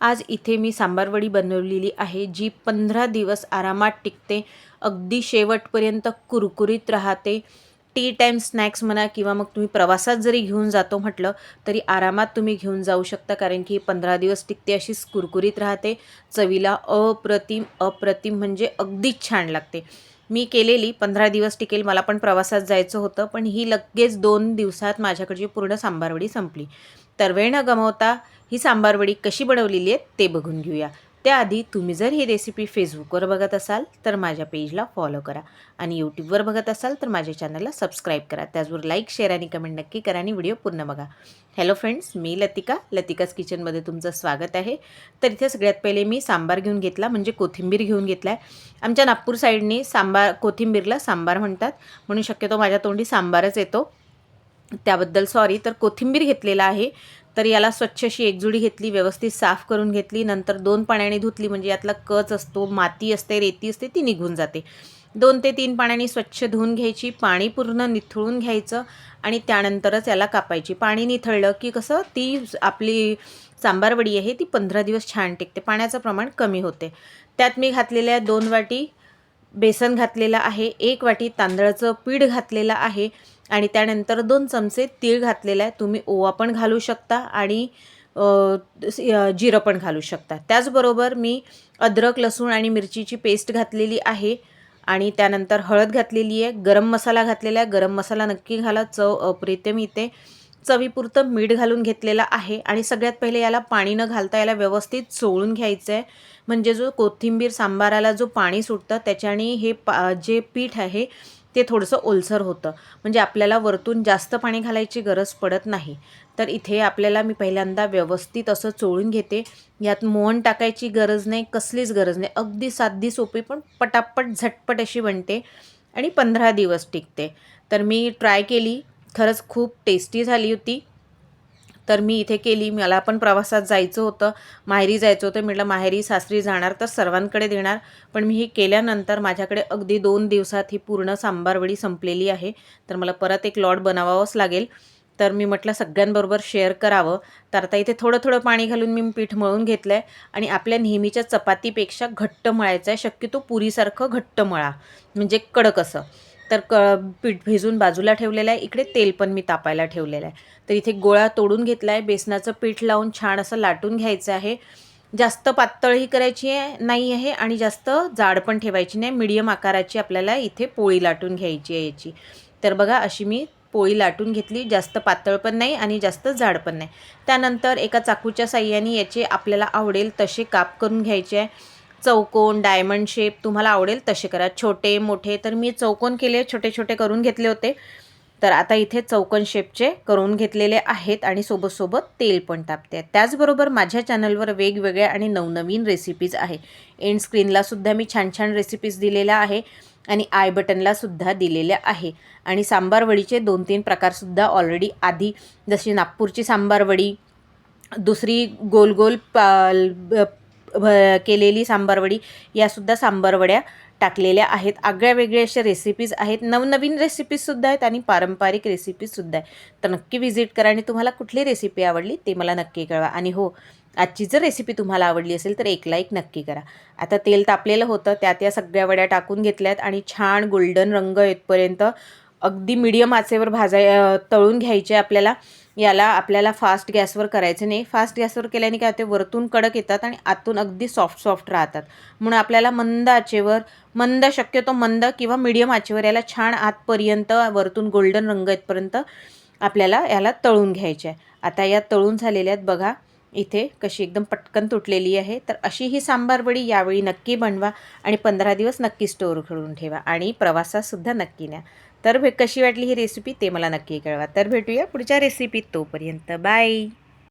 आज इथे मी सांबारवडी बनवलेली आहे जी पंधरा दिवस आरामात टिकते अगदी शेवटपर्यंत कुरकुरीत राहते. टी टाईम स्नॅक्स म्हणा किंवा मग तुम्ही प्रवासात जरी घेऊन जातो म्हटलं तरी आरामात तुम्ही घेऊन जाऊ शकता कारण की पंधरा दिवस टिकते अशीच कुरकुरीत राहते. चवीला अप्रतिम अप्रतिम म्हणजे अगदीच छान लागते. मी केलेली पंधरा दिवस टिकेल मला पण प्रवासात जायचं होतं पण ही लगेच दोन दिवसात माझ्याकडची पूर्ण सांबारवडी संपली. तर वेळ न गमावता ही सांबारवडी कशी बनवलेली आहे ते बघून घेऊया. त्याआधी तुम्ही जर ही रेसिपी फेसबुकवर बघत असाल तर माझ्या पेजला फॉलो करा आणि यूट्यूबवर बघत असाल तर माझ्या चॅनलला सबस्क्राईब करा. त्याचबरोबर लाईक शेअर आणि कमेंट नक्की करा आणि व्हिडिओ पूर्ण बघा. हॅलो फ्रेंड्स मी लतिका. लतिकाच किचनमध्ये तुमचं स्वागत आहे. तर इथे सगळ्यात पहिले मी सांबार घेऊन घेतला म्हणजे कोथिंबीर घेऊन घेतला आहे आमच्या नागपूर साईडने सांबार कोथिंबीरला सांबार म्हणतात. म्हणून शक्यतो माझ्या तोंडी सांबारच येतो. त्याबद्दल सॉरी तर कोथिंबीर घेतलेला आहे. तर याला स्वच्छ अशी एकजुडी घेतली व्यवस्थित साफ करून घेतली नंतर दोन पाण्याने धुतली म्हणजे यातला कच असतो माती असते रेती असते ती निघून जाते. दोन ते तीन पाण्याने स्वच्छ धुवून घ्यायची पाणी पूर्ण निथळून घ्यायचं आणि त्यानंतरच याला कापायची. पाणी निथळलं की कसं ती आपली सांबारवडी आहे ती पंधरा दिवस छान टिकते पाण्याचं प्रमाण कमी होते. त्यात मी घातलेल्या दोन वाटी बेसन घातलेलं आहे एक वाटी तांदळाचं पीठ घातलेलं आहे आणि त्यानंतर दोन चमचे तीळ घातलेलं आहे. तुम्ही ओवा पण घालू शकता आणि जिरं पण घालू शकता. त्याचबरोबर मी अद्रक लसूण आणि मिरचीची पेस्ट घातलेली आहे आणि त्यानंतर हळद घातलेली आहे. गरम मसाला घातलेला आहे. गरम मसाला नक्की घाला. चव अप्रितम इथे चवीपुरतं मीठ घालून घेतलेलं आहे आणि सगळ्यात पहिले याला पाणी न घालता याला व्यवस्थित चोळून घ्यायचं आहे म्हणजे जो कोथिंबीर सांबाराला जो पाणी सुटतं त्याच्याने हे पा जे पीठ आहे ते थोडंसं ओलसर होतं. म्हणजे आपल्याला वरतून जास्त पाणी घालायची गरज पडत नाही. तर इथे आपल्याला मी पहिल्यांदा व्यवस्थित असं चोळून घेते. यात मोहन टाकायची गरज नाही कसलीच गरज नाही. अगदी साधी सोपी पण पटापट झटपट अशी बनते आणि पंधरा दिवस टिकते. तर मी ट्राय केली. खरंच खूप टेस्टी झाली होती. तर मी इथे केली. मला पण प्रवासात जायचं होतं. माहेरी जायचं होतं. म्हटलं माहेरी सासरी जाणार तर सर्वांकडे देणार. पण मी ही केल्यानंतर माझ्याकडे अगदी दोन दिवसात ही पूर्ण सांबारवडी संपलेली आहे. तर मला परत एक लॉट बनवावंच लागेल. तर मी म्हटलं सगळ्यांबरोबर शेअर करावं. तर आता इथे थोडं थोडं पाणी घालून मी पीठ मळून घेतलं आहे आणि आपल्या नेहमीच्या चपातीपेक्षा घट्ट मळायचं आहे शक्यतो पुरीसारखं घट्ट मळा. म्हणजे कडक असं. तर क पीठ भिजून बाजूला ठेवलेलं आहे. इकडे तेल पण मी तापायला ठेवलेलं आहे. तर इथे गोळा तोडून घेतला आहे. बेसनाचं पीठ लावून छान असं लाटून घ्यायचं आहे. जास्त पातळही करायची आहे नाही आहे आणि जास्त जाड पण ठेवायची नाही. मिडियम आकाराची आपल्याला इथे पोळी लाटून घ्यायची आहे याची. तर बघा अशी मी पोळी लाटून घेतली. जास्त पातळ पण नाही आणि जास्त जाड पण नाही. त्यानंतर एका चाकूच्या साह्याने याचे आपल्याला आवडेल तसे काप करून घ्यायचे आहे. चौकोन डायमंड शेप तुम्हाला आवडेल तसे करा. छोटे मोठे तर मी चौकोन केले छोटे छोटे करून घेतले होते. तर आता इथे चौकन शेपचे करून घेतलेले आहेत आणि सोबत सोबत तेल पण टाकते त्याचबरोबर माझ्या चॅनलवर वेगवेगळ्या आणि नवनवीन रेसिपीज आहे. एंड स्क्रीनलासुद्धा मी छान छान रेसिपीज दिलेल्या आहे आणि आय बटनलासुद्धा दिलेल्या आहे. आणि सांबारवडीचे दोन तीन प्रकारसुद्धा ऑलरेडी आधी जशी नागपूरची सांबारवडी दुसरी गोल गोल भ केलेली सांबारवडी यासुद्धा सांबारवड्या टाकलेल्या आहेत. आगळ्या वेगळ्या अशा रेसिपीज आहेत. नवनवीन रेसिपीजसुद्धा आहेत आणि पारंपरिक रेसिपीजसुद्धा आहेत. तर नक्की व्हिजिट करा आणि तुम्हाला कुठली रेसिपी आवडली ते मला नक्की कळवा. आणि हो आजची जर रेसिपी तुम्हाला आवडली असेल तर एक लाईक नक्की करा. आता तेल तापलेलं होतं. त्या त्या सगळ्या वड्या टाकून घेतल्यात आणि छान गोल्डन रंग येतपर्यंत अगदी मिडियम आचेवर भाजाय तळून घ्यायचे आपल्याला. याला आपल्याला फास्ट गॅसवर करायचं नाही. फास्ट गॅसवर केल्याने काय होते? वरतून कडक येतात आणि आतून अगदी सॉफ्ट सॉफ्ट राहतात. म्हणून आपल्याला मंद आचेवर मंद शक्यतो मंद किंवा मिडियम आचेवर याला छान आतपर्यंत वरतून गोल्डन रंग येतपर्यंत आपल्याला याला तळून घ्यायचे आहे. आता या तळून झालेल्या आहेत बघा. इथे कशी एकदम पटकन तुटलेली आहे तर अशी ही सांबार वडी यावेळी नक्की बनवा आणि पंधरा दिवस नक्की स्टोअर करून ठेवा आणि प्रवासातसुद्धा नक्की न्या. तर भे कशी वाटली ही रेसिपी ते मला नक्की कळवा. तर भेटूया पुढच्या रेसिपीत तोपर्यंत. बाय